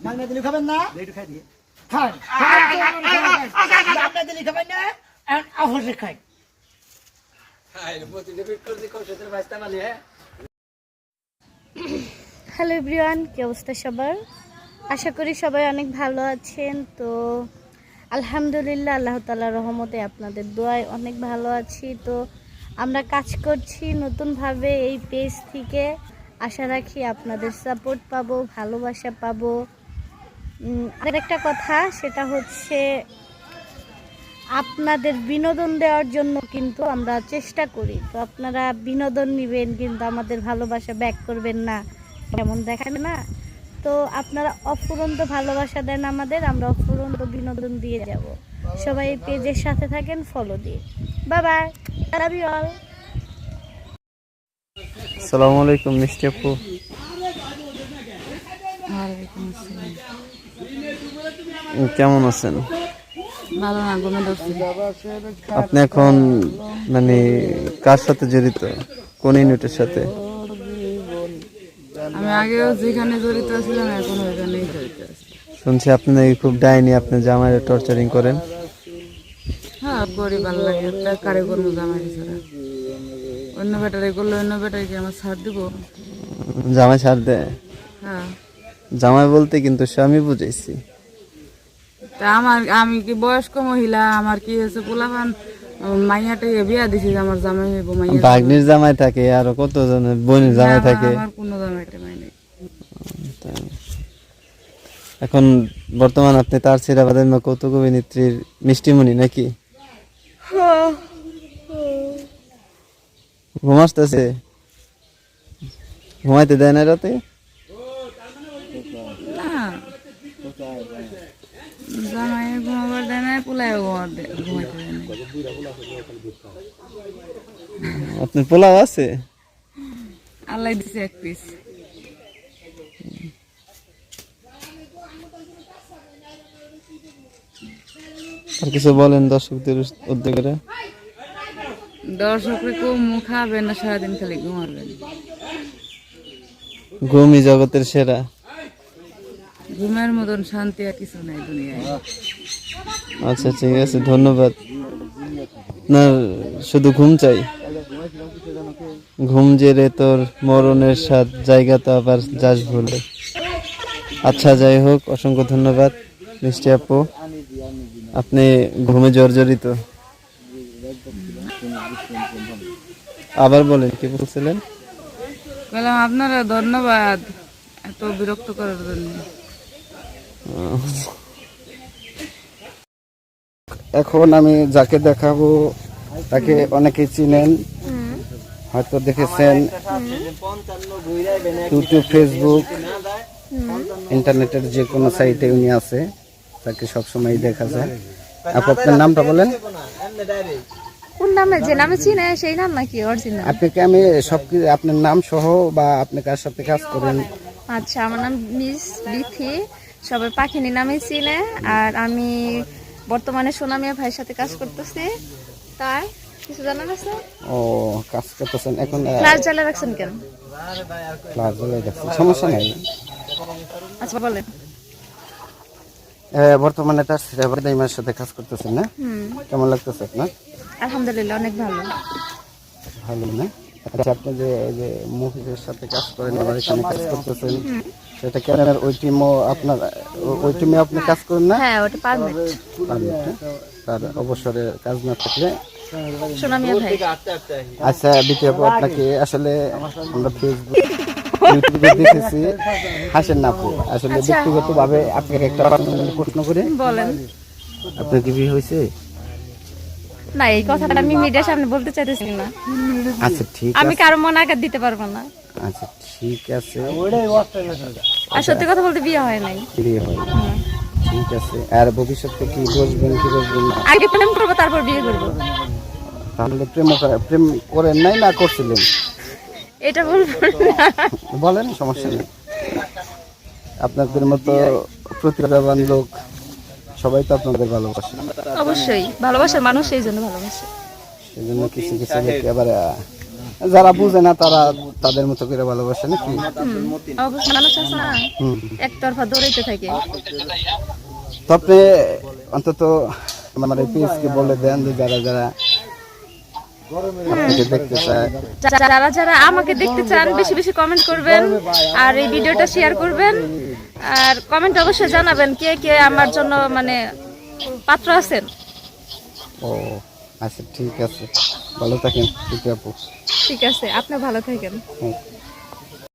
দিলি খাবেন না? একটু খাই দিয়ে খান। আপনার দিলি খাবেন না? আর অবশ্যই খাই। হ্যালো এভরিওয়ান কি অবস্থা সবার? আশা করি সবাই অনেক ভালো আছেন তো আলহামদুলিল্লাহ আল্লাহ তালা রহমতে আপনাদের দোয়ায় অনেক ভালো আছি। তো আমরা কাজ করছি নতুনভাবে এই পেজ থেকে। আশা রাখি আপনাদের সাপোর্ট পাবো ভালোবাসা পাবো। আরেকটা কথা সেটা হচ্ছে আপনাদের বিনোদন দেওয়ার জন্য কিন্তু আমরা চেষ্টা করি। তো আপনারা বিনোদন নেবেন কিন্তু আমাদের ভালোবাসা ব্যাক করবেন না। যেমন দেখেন না তো আপনারা অফুরন্ত ভালোবাসা দেন আমাদের আমরা অফুরন্ত বিনোদন দিয়ে যাব। সবাই এই পেজের সাথে থাকেন ফলো দিয়ে। বাই লাভ ইউ অল সালামু আলাইকুম মিষ্টি আপু। কেমন আছেন? ভালো না ঘুমে আপনি এখন মানে কার সাথে জড়িত? কোন ইউনিটের সাথে? আমি আগেও যেখানে জড়িত ছিলাম এখন ওইখানেই জড়িত আছি। শুনছি আপনি খুব ডাইনি আপনি জামাইয়ের টর্চারিং করেন। হ্যাঁ করি ভালো লাগে তা কারে করব জামাই ছাড়া। অন্য ব্যাটারি করলে অন্য ব্যাটারি কি আমার ছাড় দিব। জামাই ছাড় দেয়? হ্যাঁ। জামাই বলতে কিন্তু সে আমি বুঝাইছি। তা আমার আমি কি বয়স্ক মহিলা আমার কি হয়েছে পোলাপান? মাইয়াটা বিয়া দিছি আমার জামাই হইব মাইয়া বাগনির জামাই থাকে আরও কত জনের বোনের জামাই থাকে? আমার কোনো জামাই টামাই নেই। এখন বর্তমান আপনি তার সিরাবাদের মা কৌতুক অভিনেত্রীর মিষ্টিমণি নাকি? ঘুমাসতেছে ঘুমাইতে দেয় না রাতে না জামাই ঘুমাবার দেয় না পোলাই ঘুমাবার দেয় ঘুমাইতে দেয় না আপনার পোলাও আছে? আল্লাহ দিছে এক পিস আর কিছু বলেন দর্শকদের উদ্যোগেরা? দর্শকরে কেউ মুখ খাবেন না সারাদিন খালি ঘুমাবেন। ঘুমই জগতের সেরা। ঘুমের মতন শান্তি আর কিছু নাই দুনিয়ায়। আচ্ছা ঠিক আছে ধন্যবাদ। আপনার শুধু ঘুম চাই। ঘুম জেরে তোর মরণের সাথ জায়গা তো আবার যাস ভুলে। আচ্ছা যাই হোক অসংখ্য ধন্যবাদ মিষ্টি আপু। আপনি ঘুমে জর্জরিত। আবার বলেন কি বলছিলেন? বললাম আপনারা ধন্যবাদ এত বিরক্ত করার জন্য। এখন আমি যাকে দেখাবো তাকে অনেকেই চিনেন। হয়তো দেখেছেন ইউটিউব ফেসবুক ইন্টারনেটের যে কোনো সাইটে উনি আছে তাকে সবসময় দেখা যায়। আপু আপনার নামটা বলেন। কোন নামে? যে নামে চিনে সেই নাম নাকি অরিজিনাল আপনাকে আমি সব আপনার নাম সহ বা আপনি কার সাথে কাজ করেন? আচ্ছা আমার নাম মিস বিথি। সবাই পাখিনি নামে চিনে আর আমি বর্তমানে সোনামিয়া ভাইয়ের সাথে কাজ করতেছি। তাই কিছু জানার আছে? ও কাজ করতেছেন এখন ক্লাস জ্বালা রাখছেন কেন? ক্লাস সমস্যা নাই। আচ্ছা বলেন। বর্তমানে তার সিরাবার দাইমার সাথে কাজ করতেছেন না? কেমন লাগতেছে আপনার? আলহামদুলিল্লাহ অনেক ভালো। ভালো না? আচ্ছা আপনি যে এই যে মুভিদের সাথে কাজ করেন আবার এখানে কাজ করতেছেন সেটা কেন ওই টিমও আপনার ওই টিমে আপনি কাজ করেন না? হ্যাঁ ওটা পারমিট পারবেন তার অবসরে কাজ না থাকলে? আচ্ছা দ্বিতীয় আপনাকে আসলে আমরা ফেসবুক ইউটিউবে দেখেছি হাসেন না আপু। আসলে ব্যক্তিগত ভাবে আপনাকে একটা প্রশ্ন করে। আপনার কি বিয়ে হয়েছে? না এই কথাটা আমি মিডিয়ার সামনে বলতে চাইতেছি না। আচ্ছা ঠিক আমি কারও মনে আঘাত দিতে পারব না। আচ্ছা ঠিক আছে। আর সত্যি কথা বলতে বিয়ে হয় নাই। বিয়ে হয় ঠিক আছে। আর ভবিষ্যতে কি বসবেন কি বসবেন আগে প্রেম করব তারপর বিয়ে করব। তাহলে প্রেম করে- প্রেম করেন নাই না করছিলেন? এটা বলব না। বলেন সমস্যা নেই। আপনাদের মতো প্রতিভাবান লোক সবাই তো আপনাদের ভালোবাসে। অবশ্যই ভালোবাসার মানুষ সেই জন্য ভালোবাসে। সেই জন্য কিছু কিছু লোক আবার যারা বুঝে না তারা তাদের মতো করে ভালোবাসে নাকি? একতরফা দৌড়াইতে থাকে। তো আপনি অন্তত আমার পেজকে বলে দেন যে যারা যারা আপনাকে দেখতে চায় যা- যারা যারা আমাকে দেখতে চান বেশি বেশি কমেন্ট করবেন আর এই ভিডিওটা শেয়ার করবেন। আর কমেন্ট অবশ্যই জানাবেন কে কে আমার জন্য মানে পাত্র আছেন। ও আচ্ছা ঠিক আছে। ভালো থাকেন ঠিক আপু। ঠিক আছে আপনি ভালো থাকেন। হুম।